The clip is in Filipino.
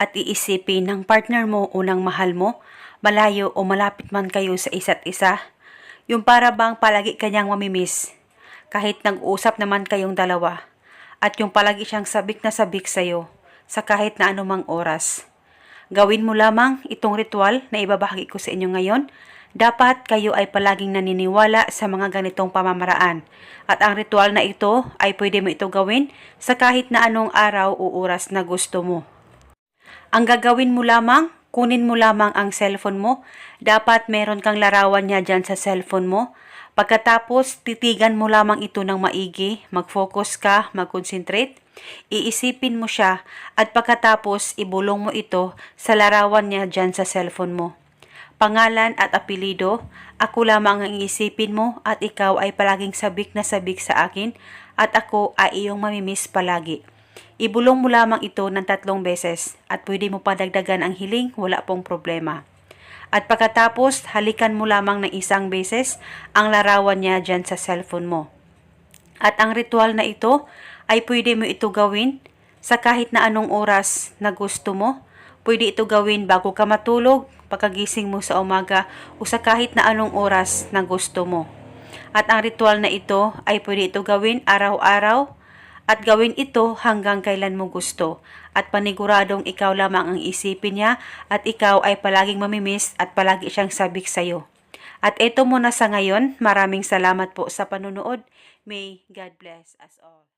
at iisipin ng partner mo unang mahal mo, malayo o malapit man kayo sa isa't isa? Yung para bang palagi kanyang mamimiss, kahit nag-usap naman kayong dalawa, at yung palagi siyang sabik na sabik sa'yo, sa kahit na anumang oras. Gawin mo lamang itong ritual na ibabahagi ko sa inyo ngayon. Dapat kayo ay palaging naniniwala sa mga ganitong pamamaraan. At ang ritual na ito ay pwede mo ito gawin sa kahit na anong araw o oras na gusto mo. Ang gagawin mo lamang, kunin mo lamang ang cellphone mo. Dapat meron kang larawan niya dyan sa cellphone mo. Pagkatapos, titigan mo lamang ito ng maigi, mag-focus ka, mag-concentrate. Iisipin mo siya at pagkatapos ibulong mo ito sa larawan niya dyan sa cellphone mo. Pangalan at apelido, ako lamang ang iisipin mo at ikaw ay palaging sabik na sabik sa akin at ako ay iyong mamimiss palagi. Ibulong mo lamang ito ng tatlong beses at pwede mo padagdagan ang hiling, wala pong problema. At pagkatapos, halikan mo lamang ng isang beses ang larawan niya dyan sa cellphone mo. At ang ritual na ito ay pwede mo ito gawin sa kahit na anong oras na gusto mo. Pwede ito gawin bago ka matulog, pagkagising mo sa umaga o sa kahit na anong oras na gusto mo. At ang ritual na ito ay pwede ito gawin araw-araw at gawin ito hanggang kailan mo gusto. At paniguradong ikaw lamang ang isipin niya at ikaw ay palaging mamimiss at palagi siyang sabik sa'yo. At ito muna sa ngayon. Maraming salamat po sa panunood. May God bless us all.